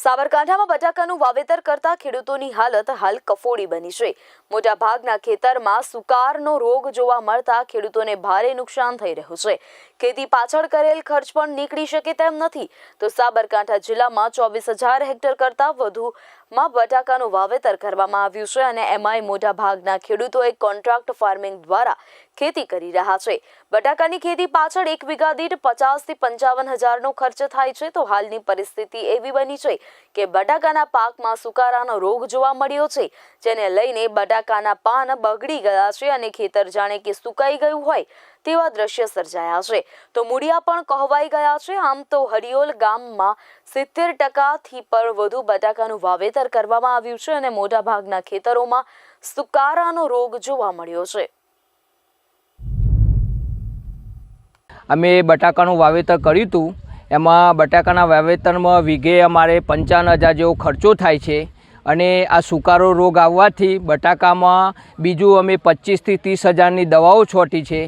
સાબરકાંઠામાં બટાકાનું વાવેતર કરતા ખેડૂતોની હાલત હાલ કફોડી બની છે. મોટાભાગના ખેતરમાં સુકારનો રોગ જોવા મળતા ખેડૂતોને ભારે નુકસાન થઈ રહ્યું છે. ખેતી પાછળ કરેલ ખર્ચ પણ નીકળી શકે તેમ નથી. તો સાબરકાંઠા જિલ્લામાં ચોવીસ હજાર હેક્ટર કરતાં વધુમાં બટાકાનું વાવેતર કરવામાં આવ્યું છે અને એમાંય મોટાભાગના ખેડૂતોએ કોન્ટ્રાક્ટ ફાર્મિંગ દ્વારા ખેતી કરી રહ્યા છે. બટાકાની ખેતી પાછળ એક વીઘા દીઠ પચાસથી પંચાવન હજારનો ખર્ચ થાય છે તો હાલની પરિસ્થિતિ એવી બની છે કે બટાકાના પાકમાં સુકારાનો રોગ જોવા મળ્યો છે, જેને લઈને બટાકાના પાન બગડી ગયા છે અને ખેતર જાણે કે સુકાઈ ગયું હોય તેવા દ્રશ્ય સર્જાયા છે. તો મૂળિયા પણ કહવાઈ ગયા છે. આમ તો હરિયોલ ગામમાં સિત્તેર ટકાથી પણ વધુ બટાકાનું વાવેતર કરવામાં આવ્યું છે અને મોટાભાગના ખેતરોમાં સુકારાનો રોગ જોવા મળ્યો છે. અમે બટાકાનું વાવેતર કર્યું હતું. એમાં બટાકાના વાવેતરમાં વીઘે અમારે પંચાવન હજાર જેવો ખર્ચો થાય છે અને આ સુકારો રોગ આવવાથી બટાકામાં બીજું અમે પચીસથી ત્રીસ હજારની દવાઓ છોટી છે.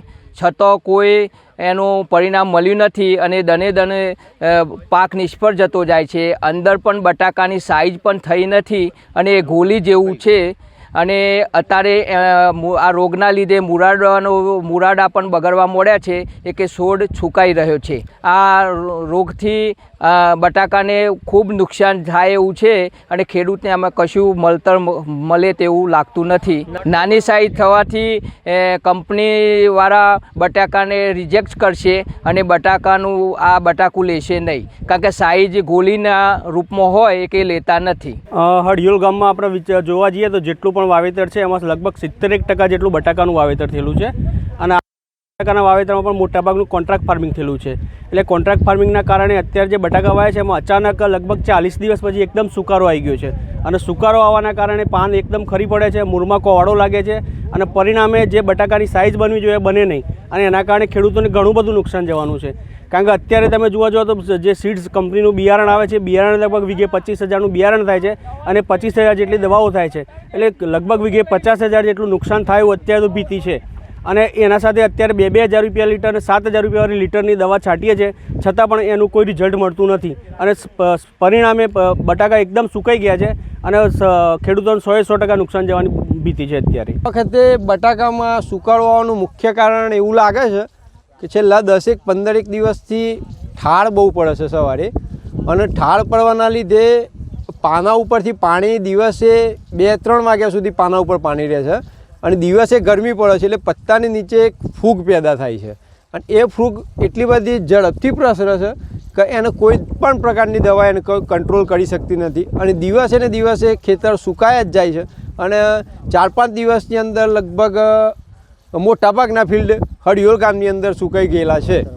છતાં કોઈ એનું પરિણામ મળ્યું નથી અને દને દને પાક નિષ્ફળ જતો જાય છે. અંદર પણ બટાકાની સાઈઝ પણ થઈ નથી અને ગોલી જેવું છે. અને અત્યારે આ રોગના લીધે મુરાડાનો, મુરાડા પણ બગડવા મળ્યા છે એ કે છોડ છુકાઈ રહ્યો છે. આ રોગથી બટાકાને ખૂબ નુકસાન થાય એવું છે અને ખેડૂતને આમાં કશું મળતર, મળે તેવું લાગતું નથી. નાની સાઈઝ થવાથી કંપનીવાળા બટાકાને રિજેક્ટ કરશે અને બટાકાનું, આ બટાકું લેશે નહીં. કારણ કે સાઈઝ ગોળીના રૂપમાં હોય કે લેતા નથી. હડિયોલ ગામમાં આપણે જોવા જઈએ તો જેટલું પણ વાવેતર છે, એમાં લગભગ સિત્તેરેક ટકા જેટલું બટાકાનું વાવેતર થયેલું છે અને બટાકાના વાવેતરમાં પણ મોટાભાગનું કોન્ટ્રાક્ટ ફાર્મિંગ થયેલું છે. એટલે કોન્ટ્રાક્ટ ફાર્મિંગના કારણે અત્યારે જે બટાકા વાય છે, એમાં અચાનક લગભગ ચાલીસ દિવસ પછી એકદમ સુકારો આવી ગયો છે. અને સુકારો આવવાના કારણે પાન એકદમ ખરી પડે છે મૂળમાં કોવાડો લાગે છે અને પરિણામે જે બટાકાની સાઇઝ બનવી જોઈએ બને નહીં. અને એના કારણે ખેડૂતોને ઘણું બધું નુકસાન જવાનું છે. કારણ કે અત્યારે તમે જોવા જાઓ તો જે સીડ્સ કંપનીનું બિયારણ આવે છે બિયારણ લગભગ વીઘે પચીસ હજારનું બિયારણ થાય છે અને પચીસ હજાર જેટલી દવાઓ થાય છે. એટલે લગભગ વીઘે પચાસ હજાર જેટલું નુકસાન થાય અત્યારે તો ભીતી છે. અને એના સાથે અત્યારે બે બે હજાર રૂપિયા લીટર અને સાત હજાર રૂપિયાની લીટરની દવા છાંટીએ છીએ છતાં પણ એનું કોઈ રિઝલ્ટ મળતું નથી. અને પરિણામે બટાકા એકદમ સુકાઈ ગયા છે અને ખેડૂતોને સોએ સો ટકા નુકસાન જવાની ભીતિ છે અત્યારે. વખતે બટાકામાં સુકાળવાનું મુખ્ય કારણ એવું લાગે છે કે છેલ્લા દસેક, પંદરેક દિવસથી ઠાળ બહુ પડે છે સવારે. અને ઠાળ પડવાના લીધે પાના ઉપરથી પાણી દિવસે બે ત્રણ વાગ્યા સુધી પાના ઉપર પાણી રહે છે. અને દિવસે ગરમી પડે છે એટલે પત્તાની નીચે એક ફૂગ પેદા થાય છે. અને એ ફૂગ એટલી બધી ઝડપથી પ્રસરે છે કે એને કોઈ પણ પ્રકારની દવા એને કંટ્રોલ કરી શકતી નથી. અને દિવસે ને દિવસે ખેતર સુકાયા જ જાય છે. અને ચાર પાંચ દિવસની અંદર લગભગ મોટાભાગના ફિલ્ડ હડિયોળ ગામની અંદર સુકાઈ ગયેલા છે.